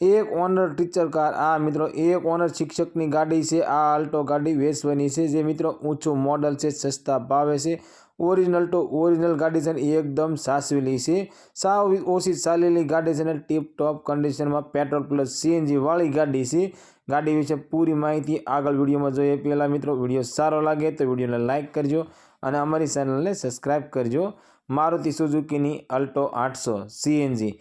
એક honour teacher car. આ મિત્રો, એક ઓનર શિક્ષકની ગાડી છે. આ આલ્ટો ગાડી વેચવાની છે. જે, મિત્રો, ઊંચું મોડલ છે, સસ્તા ભાવે છે. ઓરિજિનલ તો ઓરિજિનલ ગાડી છે એકદમ સાસવેલી છે. સાવ ઓછી ચાલેલી ગાડી છે ને ટીપ ટોપ કન્ડિશનમાં પેટ્રોલ પ્લસ સીએનજીવાળી ગાડી છે. ગાડી વિશે પૂરી માહિતી આગળ વિડીયોમાં જોઈએ. પહેલાં, મિત્રો, વીડિયો સારો લાગે તો વિડીયોને લાઇક કરજો અને અમારી ચેનલને સબસ્ક્રાઈબ કરજો. મારુતિ સુઝુકીની અલ્ટો આઠસો સીએનજી.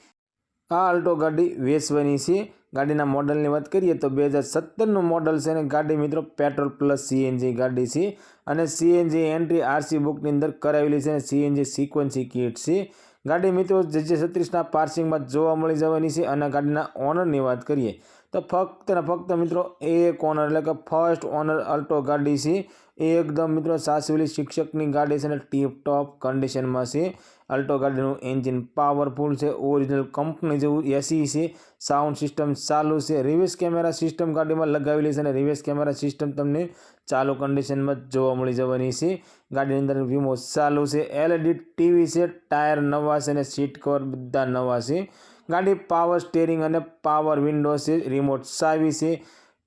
આ અલ્ટો ગાડી વેચવાની છે. ગાડીના મોડલની વાત કરીએ તો બે હજાર સત્તરનું મોડલ છે અને ગાડી મિત્રો પેટ્રોલ પ્લસ સીએનજી ગાડી છે. અને સીએનજી એન્ટ્રી આરસી બુકની અંદર કરાવેલી છે અને સીએનજી સિક્વન્સી કિટ છે. ગાડી મિત્રો જે જે છત્રીસના પાર્સિંગમાં જોવા મળી જવાની છે અને ગાડીના ઓનરની વાત કરીએ તો ફક્ત ને ફક્ત મિત્રો એક ઓનર એટલે કે ફર્સ્ટ ઓનર અલ્ટો ગાડી છે. એકદમ મિત્રો સાસવેલી શિક્ષકની ગાડી છે અને ટીપ ટોપ કન્ડિશનમાં છે. અલ્ટો ગાડીનું એન્જિન પાવરફુલ છે ઓરિજિનલ કંપની જેવું એસી છે. સાઉન્ડ સિસ્ટમ ચાલુ છે. રિવર્સ કેમેરા સિસ્ટમ ગાડીમાં લગાવેલી છે અને રિવર્સ કેમેરા સિસ્ટમ તમને ચાલુ કન્ડિશનમાં જોવા મળી જવાની છે. ગાડીની અંદર વીમો ચાલુ છે. એલઈડી ટીવી છે, ટાયર નવા છે અને સીટ કવર બધા નવા છે. ગાડી પાવર સ્ટેરિંગ અને પાવર વિન્ડો છે રિમોટ સાવી છે.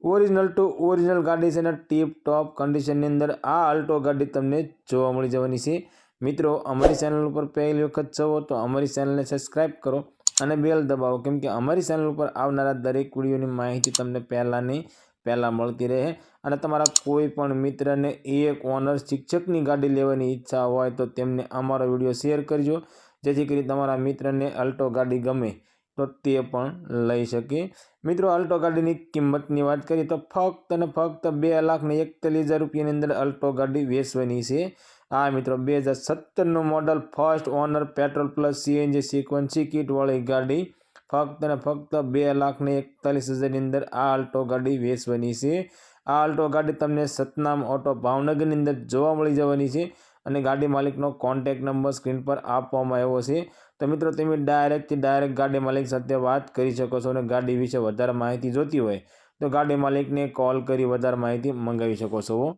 ઓરિજિનલ ટુ ઓરિજિનલ ગાડી છે અને ટીપ ટોપ કન્ડિશનની અંદર આ અલ્ટો ગાડી તમને જોવા મળી જવાની છે. મિત્રો, અમારી ચેનલ ઉપર પહેલી વખત જવો તો અમારી ચેનલને સબસ્ક્રાઈબ કરો અને બેલ દબાવો. કેમ કે અમારી ચેનલ ઉપર આવનારા દરેક વિડીયોની માહિતી તમને પહેલાંની પહેલાં મળતી રહે. અને તમારા કોઈ પણ મિત્રને એક ઓનર શિક્ષકની ગાડી લેવાની ઈચ્છા હોય તો તેમને અમારો વીડિયો શેર કરજો. જેથી કરી તમારા મિત્રને અલ્ટો ગાડી ગમે તો તે પણ લઈ શકે. મિત્રો અલ્ટો ગાડીની કિંમતની વાત કરીએ તો ફક્ત અને ફક્ત બે લાખ ને એકતાલીસ હજાર રૂપિયાની અંદર અલ્ટો ગાડી વેચવાની છે. આ મિત્રો, બે હજાર સત્તરનું model first owner petrol plus CNG sequential કિટવાળી ગાડી ફક્ત અને ફક્ત બે લાખ ને એકતાલીસ હજારની અંદર આ અલ્ટો ગાડી વેચવાની છે. આ અલ્ટો ગાડી તમને સતનામ ઓટો ભાવનગરની અંદર જોવા મળી જવાની છે. અને ગાડી માલિકનો કોન્ટેક નંબર સ્ક્રીન પર આપવામાં આવ્યો છે. તો મિત્રો, તમે ડાયરેક્ટથી ડાયરેક્ટ ગાડી માલિક સાથે વાત કરી શકો છો અને ગાડી વિશે વધારે માહિતી જોતી હોય તો ગાડી માલિકને કોલ કરી વધારે માહિતી મંગાવી શકો છો.